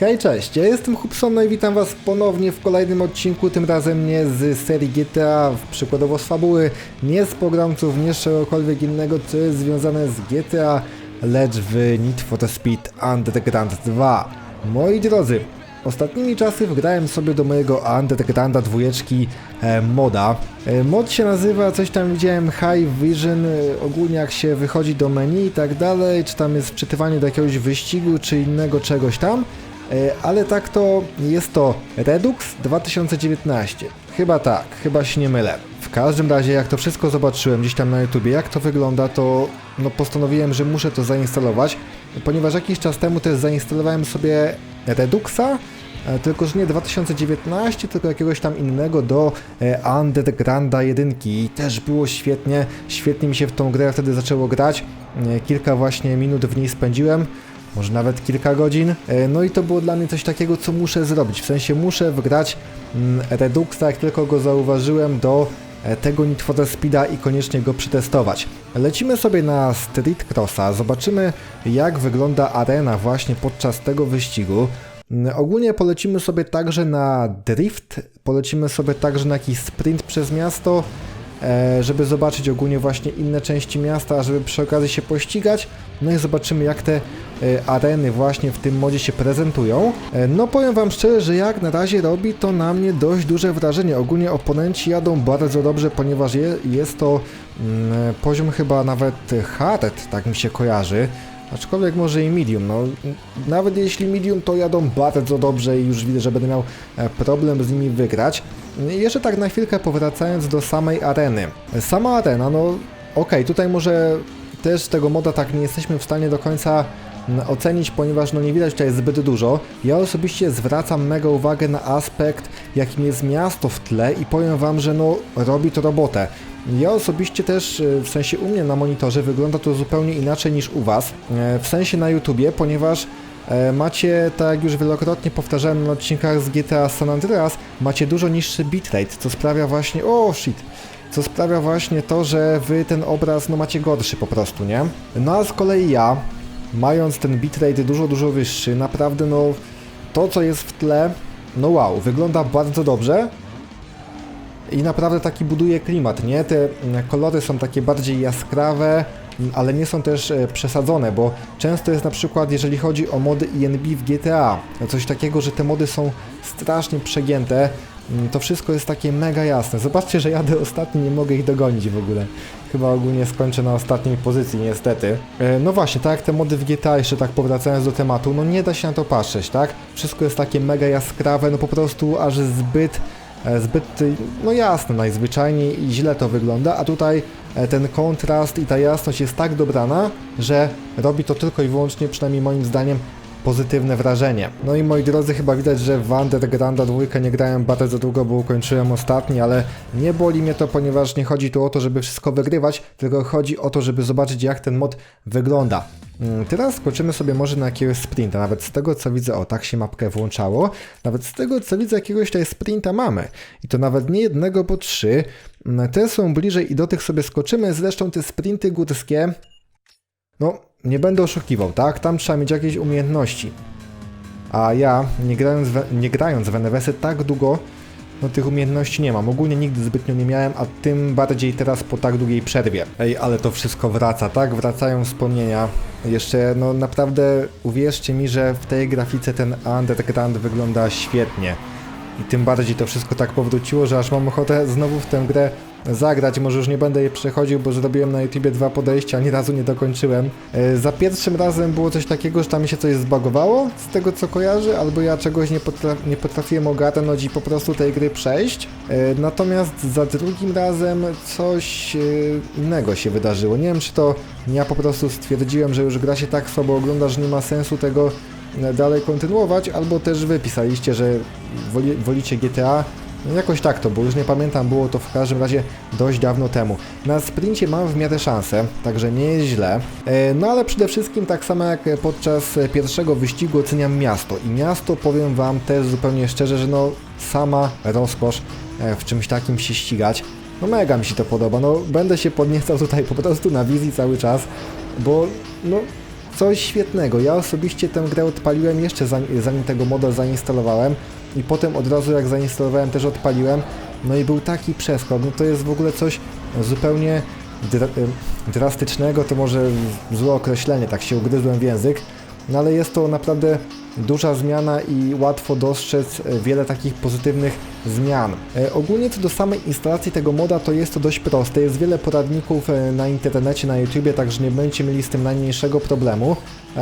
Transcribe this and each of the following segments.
Hej, cześć, ja jestem Hubson no i witam was ponownie w kolejnym odcinku, tym razem nie z serii GTA, przykładowo z fabuły, nie z programców, nie z czegokolwiek innego, co jest związane z GTA, lecz w Need for Speed Underground 2. Moi drodzy, Ostatnimi czasy wgrałem sobie do mojego Undergrounda dwójeczki e, moda. E, mod się nazywa, coś tam widziałem, High Vision, e, ogólnie jak się wychodzi do menu i tak dalej, czy tam jest wczytywanie do jakiegoś wyścigu, czy innego czegoś tam. E, ale tak to jest to Redux 2019. Chyba tak, chyba się nie mylę. W każdym razie, jak to wszystko zobaczyłem gdzieś tam na YouTubie, jak to wygląda, to no postanowiłem, że muszę to zainstalować, ponieważ jakiś czas temu też zainstalowałem sobie Reduxa, e, tylko że nie 2019, tylko jakiegoś tam innego do e, Undergrounda 1 i też było świetnie, świetnie mi się w tą grę wtedy zaczęło grać, kilka właśnie minut w niej spędziłem, może nawet kilka godzin. E, No i to było dla mnie coś takiego, co muszę zrobić. W sensie muszę wgrać mm, Reduxa, jak tylko go zauważyłem, do e, tego Need for Speeda i koniecznie go przetestować. Lecimy sobie na Street Crossa, zobaczymy jak wygląda arena właśnie podczas tego wyścigu. Mm, Ogólnie polecimy sobie także na drift, polecimy sobie także na jakiś sprint przez miasto, żeby zobaczyć ogólnie właśnie inne części miasta, żeby przy okazji się pościgać. No i zobaczymy jak te e, areny właśnie w tym modzie się prezentują. E, No powiem wam szczerze, że jak na razie robi to na mnie dość duże wrażenie. Ogólnie oponenci jadą bardzo dobrze, ponieważ je, jest to mm, poziom chyba nawet hard, tak mi się kojarzy. Aczkolwiek może i medium, no nawet jeśli medium to jadą bardzo dobrze i już widzę, że będę miał e, problem z nimi wygrać. Jeszcze tak na chwilkę powracając do samej areny. Sama arena, no okej, tutaj może też tego moda tak nie jesteśmy w stanie do końca ocenić, ponieważ no nie widać tutaj zbyt dużo. Ja osobiście zwracam mega uwagę na aspekt, jakim jest miasto w tle i powiem wam, że no robi to robotę. Ja osobiście też, e, w sensie u mnie na monitorze wygląda to zupełnie inaczej niż u was, e, w sensie na YouTubie, ponieważ e, macie, tak jak już wielokrotnie powtarzałem na odcinkach z GTA San Andreas, macie dużo niższy bitrate, co sprawia właśnie, o shit, co sprawia właśnie to, że wy ten obraz no macie gorszy po prostu, nie? No a z kolei ja, mając ten bitrate dużo, dużo wyższy, naprawdę no to co jest w tle, no wow, wygląda bardzo dobrze, i naprawdę taki buduje klimat, nie? Te mm, kolory są takie bardziej jaskrawe, mm, ale nie są też e, przesadzone, bo często jest na przykład, jeżeli chodzi o mody INB w GTA, coś takiego, że te mody są strasznie przegięte, mm, to wszystko jest takie mega jasne. Zobaczcie, że jadę ostatni, nie mogę ich dogonić w ogóle. Chyba ogólnie skończę na ostatniej pozycji, niestety. E, No właśnie, tak jak te mody w GTA, jeszcze tak powracając do tematu, no nie da się na to patrzeć, tak? Wszystko jest takie mega jaskrawe, no po prostu aż zbyt e, zbyt, y, no jasne, najzwyczajniej i źle to wygląda, a tutaj e, ten kontrast i ta jasność jest tak dobrana, że robi to tylko i wyłącznie, przynajmniej moim zdaniem, pozytywne wrażenie. No i moi drodzy, chyba widać, że w Undergrounda dwójkę nie grałem bardzo długo, bo ukończyłem ostatni, ale nie boli mnie to, ponieważ nie chodzi tu o to, żeby wszystko wygrywać, tylko chodzi o to, żeby zobaczyć jak ten mod wygląda. Mm, Teraz skoczymy sobie może na jakiegoś sprinta, nawet z tego co widzę, o tak się mapkę włączało, nawet z tego co widzę jakiegoś tutaj sprinta mamy. I to nawet nie jednego, bo trzy. Mm, Te są bliżej i do tych sobie skoczymy, zresztą te sprinty górskie, no nie będę oszukiwał, tak? Tam trzeba mieć jakieś umiejętności. A ja, nie grając, w, nie grając w NWS-y tak długo, no tych umiejętności nie mam. Ogólnie nigdy zbytnio nie miałem, a tym bardziej teraz po tak długiej przerwie. Ej, ale to wszystko wraca, tak? Wracają wspomnienia. Jeszcze, no naprawdę, uwierzcie mi, że w tej grafice ten Underground wygląda świetnie. I tym bardziej to wszystko tak powróciło, że aż mam ochotę znowu w tę grę zagrać. Może już nie będę jej przechodził, bo zrobiłem na YouTubie dwa podejścia, ani razu nie dokończyłem. E, za pierwszym razem było coś takiego, że tam mi się coś zbagowało, z tego co kojarzy, albo ja czegoś nie, potraf nie potrafiłem ogarnąć i po prostu tej gry przejść. E, natomiast za drugim razem coś e, innego się wydarzyło. Nie wiem, czy to ja po prostu stwierdziłem, że już gra się tak słabo ogląda, że nie ma sensu tego dalej kontynuować, albo też wy pisaliście, że woli, wolicie GTA. No jakoś tak to, bo już nie pamiętam, było to w każdym razie dość dawno temu. Na sprincie mam w miarę szansę, także nie jest źle. E, No ale przede wszystkim tak samo jak podczas pierwszego wyścigu oceniam miasto. I miasto powiem wam też zupełnie szczerze, że no sama rozkosz e, w czymś takim się ścigać. No mega mi się to podoba, no będę się podniecał tutaj po prostu na wizji cały czas, bo no coś świetnego. Ja osobiście tę grę odpaliłem jeszcze zanim, zanim tego moda zainstalowałem i potem od razu jak zainstalowałem też odpaliłem. No i był taki przeskok, no to jest w ogóle coś zupełnie dra y, drastycznego, to może złe określenie, tak się ugryzłem w język, no ale jest to naprawdę duża zmiana i łatwo dostrzec e, wiele takich pozytywnych zmian. E, ogólnie co do samej instalacji tego moda, to jest to dość proste. Jest wiele poradników e, na internecie, na YouTubie, także nie będziecie mieli z tym najmniejszego problemu.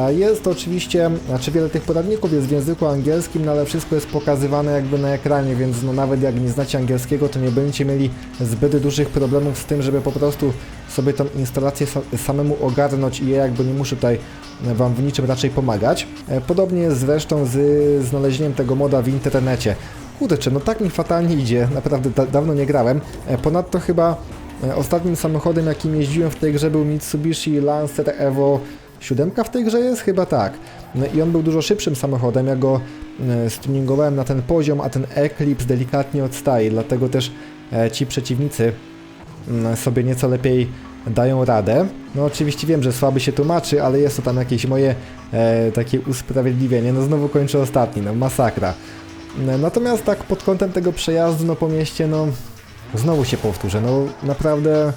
Jest oczywiście, znaczy wiele tych poradników jest w języku angielskim, no ale wszystko jest pokazywane jakby na ekranie, więc no nawet jak nie znacie angielskiego, to nie będziecie mieli zbyt dużych problemów z tym, żeby po prostu sobie tą instalację sa- samemu ogarnąć i ja jakby nie muszę tutaj Wam w niczym raczej pomagać. E, Podobnie jest zresztą z znalezieniem tego moda w internecie. Kurczę, no tak mi fatalnie idzie, naprawdę da dawno nie grałem. E, Ponadto chyba e, ostatnim samochodem jakim jeździłem w tej grze był Mitsubishi Lancer Evo 7 w tej grze jest? Chyba tak. No i on był dużo szybszym samochodem, ja go stuningowałem na ten poziom, a ten Eclipse delikatnie odstaje, dlatego też ci przeciwnicy sobie nieco lepiej dają radę. No oczywiście wiem, że słaby się tłumaczy, ale jest to tam jakieś moje e, takie usprawiedliwienie. No znowu kończę ostatni, no masakra. E, Natomiast tak pod kątem tego przejazdu no po mieście, no znowu się powtórzę, no naprawdę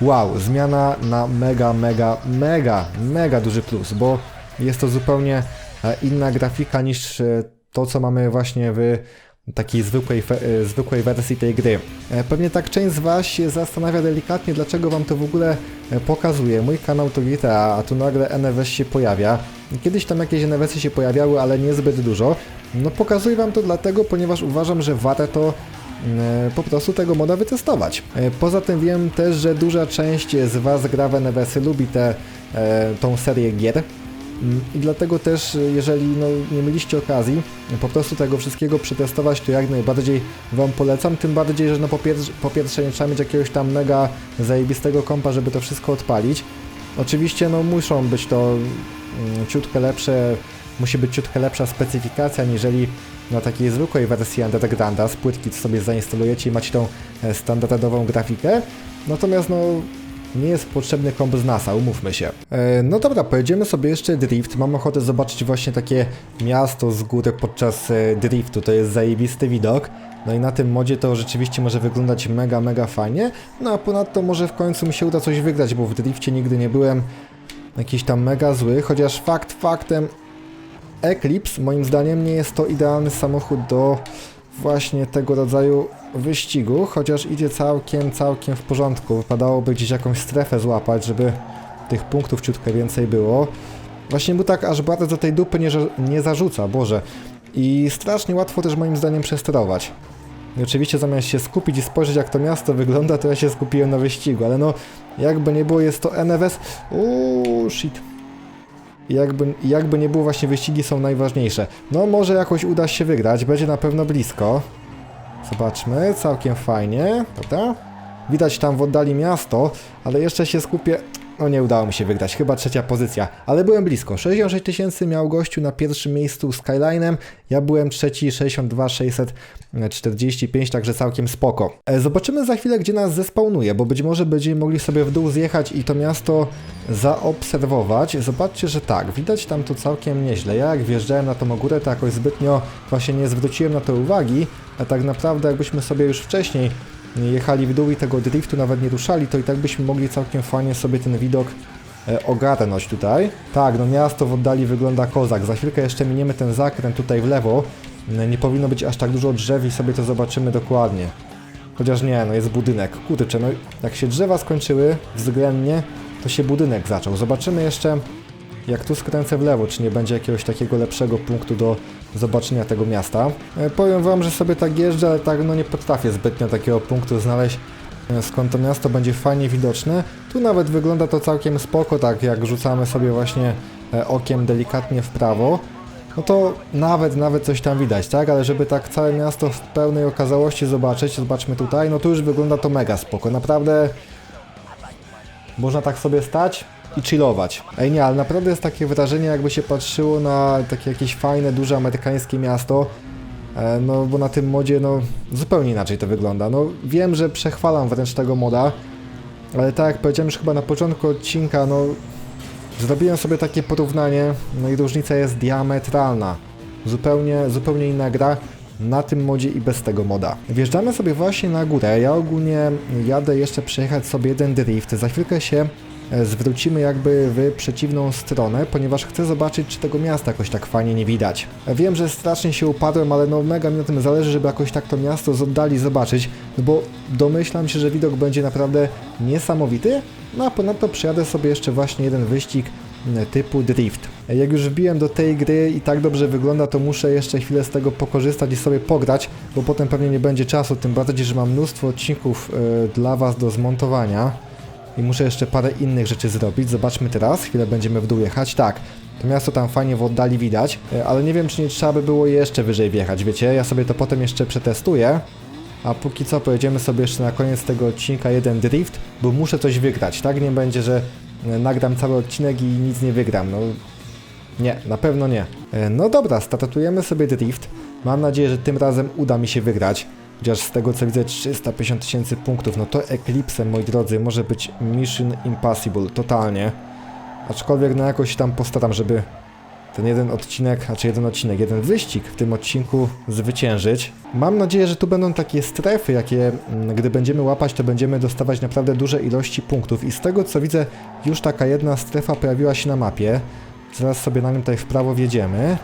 wow, zmiana na mega, mega, mega, mega duży plus, bo jest to zupełnie e, inna grafika niż e, to, co mamy właśnie w takiej zwykłej, e, zwykłej wersji tej gry. E, Pewnie tak część z Was się zastanawia delikatnie, dlaczego Wam to w ogóle e, pokazuje. Mój kanał to GTA, a tu nagle NFS się pojawia. Kiedyś tam jakieś NFS-y się pojawiały, ale niezbyt dużo. No pokazuję Wam to dlatego, ponieważ uważam, że warto e, po prostu tego moda wytestować. Poza tym wiem też, że duża część z Was gra w NFS-y, lubi tę tą serię gier. I dlatego też, y, jeżeli no, nie mieliście okazji po prostu tego wszystkiego przetestować, to jak najbardziej Wam polecam. Tym bardziej, że no po, pier- po pierwsze nie trzeba mieć jakiegoś tam mega zajebistego kompa, żeby to wszystko odpalić. Oczywiście no muszą być to mm, ciutkę lepsze, musi być ciutkę lepsza specyfikacja, niżeli na takiej zwykłej wersji Undergrounda z płytki, co sobie zainstalujecie i macie tą e, standardową grafikę. Natomiast no nie jest potrzebny komp z NASA, umówmy się. E, no dobra, pojedziemy sobie jeszcze drift. Mam ochotę zobaczyć właśnie takie miasto z góry podczas e, driftu. To jest zajebisty widok. No i na tym modzie to rzeczywiście może wyglądać mega, mega fajnie. No a ponadto może w końcu mi się uda coś wygrać, bo w drifcie nigdy nie byłem jakiś tam mega zły. Chociaż fakt faktem Eclipse moim zdaniem nie jest to idealny samochód do właśnie tego rodzaju wyścigu, chociaż idzie całkiem, całkiem w porządku. Wypadałoby gdzieś jakąś strefę złapać, żeby tych punktów ciutkę więcej było. Właśnie mu tak aż bardzo tej dupy nie, nie zarzuca, Boże. I strasznie łatwo też moim zdaniem przesterować. I oczywiście zamiast się skupić i spojrzeć jak to miasto wygląda, to ja się skupiłem na wyścigu, ale no jakby nie było jest to NFS. Uuu, shit. Jakby, jakby nie było, właśnie wyścigi są najważniejsze. No, może jakoś uda się wygrać, będzie na pewno blisko. Zobaczmy, całkiem fajnie, prawda? Widać tam w oddali miasto, ale jeszcze się skupię. No nie udało mi się wygrać, chyba trzecia pozycja, ale byłem blisko. 66 tysięcy miał gościu na pierwszym miejscu Skylinem, ja byłem trzeci 62 645, także całkiem spoko. E, Zobaczymy za chwilę, gdzie nas zespawnuje, bo być może będziemy mogli sobie w dół zjechać i to miasto zaobserwować. Zobaczcie, że tak, widać tam to całkiem nieźle. Ja jak wjeżdżałem na tą górę, to jakoś zbytnio właśnie nie zwróciłem na to uwagi, a tak naprawdę jakbyśmy sobie już wcześniej jechali w dół i tego driftu nawet nie ruszali, to i tak byśmy mogli całkiem fajnie sobie ten widok e, ogarnąć tutaj. Tak, no miasto w oddali wygląda kozak. Za chwilkę jeszcze miniemy ten zakręt tutaj w lewo. E, Nie powinno być aż tak dużo drzew i sobie to zobaczymy dokładnie. Chociaż nie, no jest budynek. Kurczę, no jak się drzewa skończyły względnie, to się budynek zaczął. Zobaczymy jeszcze, jak tu skręcę w lewo, czy nie będzie jakiegoś takiego lepszego punktu do zobaczenia tego miasta. E, powiem wam, że sobie tak jeżdżę, ale tak no nie potrafię zbytnio takiego punktu znaleźć, e, skąd to miasto będzie fajnie widoczne. Tu nawet wygląda to całkiem spoko, tak jak rzucamy sobie właśnie e, okiem delikatnie w prawo. No to nawet, nawet coś tam widać, tak? Ale żeby tak całe miasto w pełnej okazałości zobaczyć, zobaczmy tutaj, no to już wygląda to mega spoko. Naprawdę można tak sobie stać i chillować. Ej nie, ale naprawdę jest takie wrażenie, jakby się patrzyło na takie jakieś fajne, duże amerykańskie miasto. E, no bo na tym modzie, no zupełnie inaczej to wygląda. No wiem, że przechwalam wręcz tego moda, ale tak jak powiedziałem już chyba na początku odcinka, no Zrobiłem sobie takie porównanie, no i różnica jest diametralna. Zupełnie, zupełnie inna gra na tym modzie i bez tego moda. Wjeżdżamy sobie właśnie na górę. Ja ogólnie jadę jeszcze przejechać sobie jeden drift. Za chwilkę się zwrócimy jakby w przeciwną stronę, ponieważ chcę zobaczyć, czy tego miasta jakoś tak fajnie nie widać. Wiem, że strasznie się upadłem, ale no mega mi na tym zależy, żeby jakoś tak to miasto z oddali zobaczyć, no bo domyślam się, że widok będzie naprawdę niesamowity. No a ponadto przyjadę sobie jeszcze właśnie jeden wyścig typu drift. Jak już wbiłem do tej gry i tak dobrze wygląda, to muszę jeszcze chwilę z tego pokorzystać i sobie pograć, bo potem pewnie nie będzie czasu, tym bardziej, że mam mnóstwo odcinków e, dla Was do zmontowania i muszę jeszcze parę innych rzeczy zrobić. Zobaczmy teraz, chwilę będziemy w dół jechać. Tak, to miasto tam fajnie w oddali widać, e, ale nie wiem, czy nie trzeba by było jeszcze wyżej wjechać, wiecie? Ja sobie to potem jeszcze przetestuję. A póki co pojedziemy sobie jeszcze na koniec tego odcinka jeden drift, bo muszę coś wygrać, tak? Nie będzie, że e, nagram cały odcinek i nic nie wygram. No nie, na pewno nie. E, No dobra, startujemy sobie drift. Mam nadzieję, że tym razem uda mi się wygrać. Chociaż z tego co widzę 350 tysięcy punktów, no to Eclipse, moi drodzy, może być Mission Impossible, totalnie. Aczkolwiek no jakoś tam postaram, żeby ten jeden odcinek, znaczy jeden odcinek, jeden wyścig w tym odcinku zwyciężyć. Mam nadzieję, że tu będą takie strefy, jakie mm, gdy będziemy łapać, to będziemy dostawać naprawdę duże ilości punktów. I z tego co widzę, już taka jedna strefa pojawiła się na mapie. Zaraz sobie na nim tutaj w prawo wjedziemy.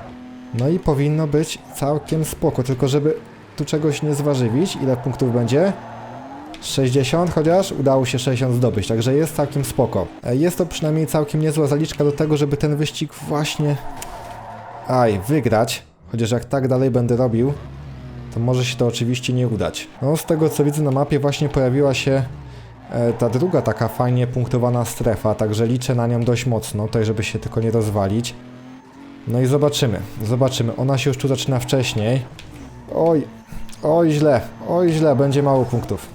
No i powinno być całkiem spoko, tylko żeby tu czegoś nie zważywić. Ile punktów będzie? 60 chociaż udało się 60 zdobyć, także jest całkiem spoko. E, Jest to przynajmniej całkiem niezła zaliczka do tego, żeby ten wyścig właśnie aj, wygrać. Chociaż jak tak dalej będę robił, to może się to oczywiście nie udać. No z tego co widzę na mapie właśnie pojawiła się e, ta druga taka fajnie punktowana strefa, także liczę na nią dość mocno, tutaj żeby się tylko nie rozwalić. No i zobaczymy, zobaczymy. Ona się już tu zaczyna wcześniej. Oj, oj źle, oj źle, będzie mało punktów.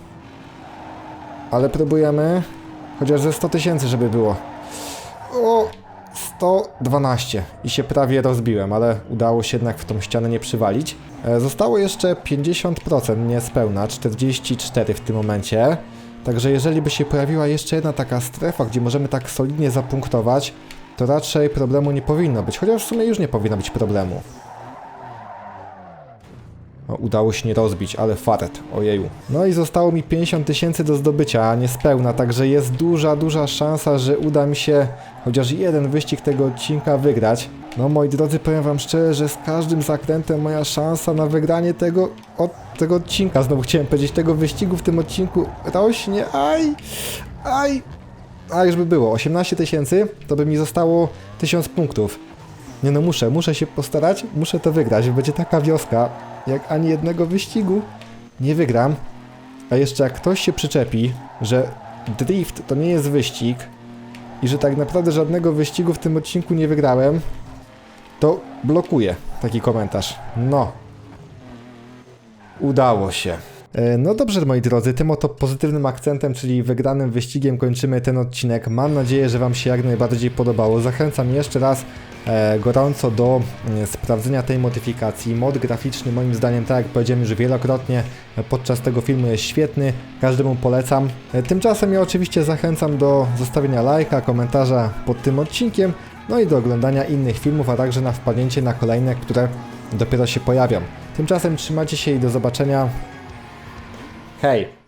Ale próbujemy. Chociaż ze 100 tysięcy, żeby było. O! 112 i się prawie rozbiłem, ale udało się jednak w tą ścianę nie przywalić. E, Zostało jeszcze 50%, niespełna, 44 w tym momencie. Także jeżeli by się pojawiła jeszcze jedna taka strefa, gdzie możemy tak solidnie zapunktować, to raczej problemu nie powinno być, chociaż w sumie już nie powinno być problemu. O, udało się nie rozbić, ale faret, ojeju. No i zostało mi 50 tysięcy do zdobycia, a niespełna, także jest duża, duża szansa, że uda mi się chociaż jeden wyścig tego odcinka wygrać. No moi drodzy, powiem wam szczerze, że z każdym zakrętem moja szansa na wygranie tego, od, tego odcinka, znowu chciałem powiedzieć, tego wyścigu w tym odcinku rośnie, aj, aj, a już by było, 18 tysięcy, to by mi zostało 1000 punktów. Nie no, muszę, muszę się postarać, muszę to wygrać. Będzie taka wioska, jak ani jednego wyścigu nie wygram. A jeszcze jak ktoś się przyczepi, że drift to nie jest wyścig i że tak naprawdę żadnego wyścigu w tym odcinku nie wygrałem, to blokuję taki komentarz. No. Udało się. E, No dobrze, moi drodzy, tym oto pozytywnym akcentem, czyli wygranym wyścigiem kończymy ten odcinek. Mam nadzieję, że Wam się jak najbardziej podobało. Zachęcam jeszcze raz e, gorąco do e, sprawdzenia tej modyfikacji. Mod graficzny moim zdaniem, tak jak powiedziałem już wielokrotnie podczas tego filmu jest świetny, każdemu polecam. Tymczasem ja oczywiście zachęcam do zostawienia lajka, komentarza pod tym odcinkiem, no i do oglądania innych filmów, a także na wpadnięcie na kolejne, które dopiero się pojawią. Tymczasem trzymajcie się i do zobaczenia. Hej!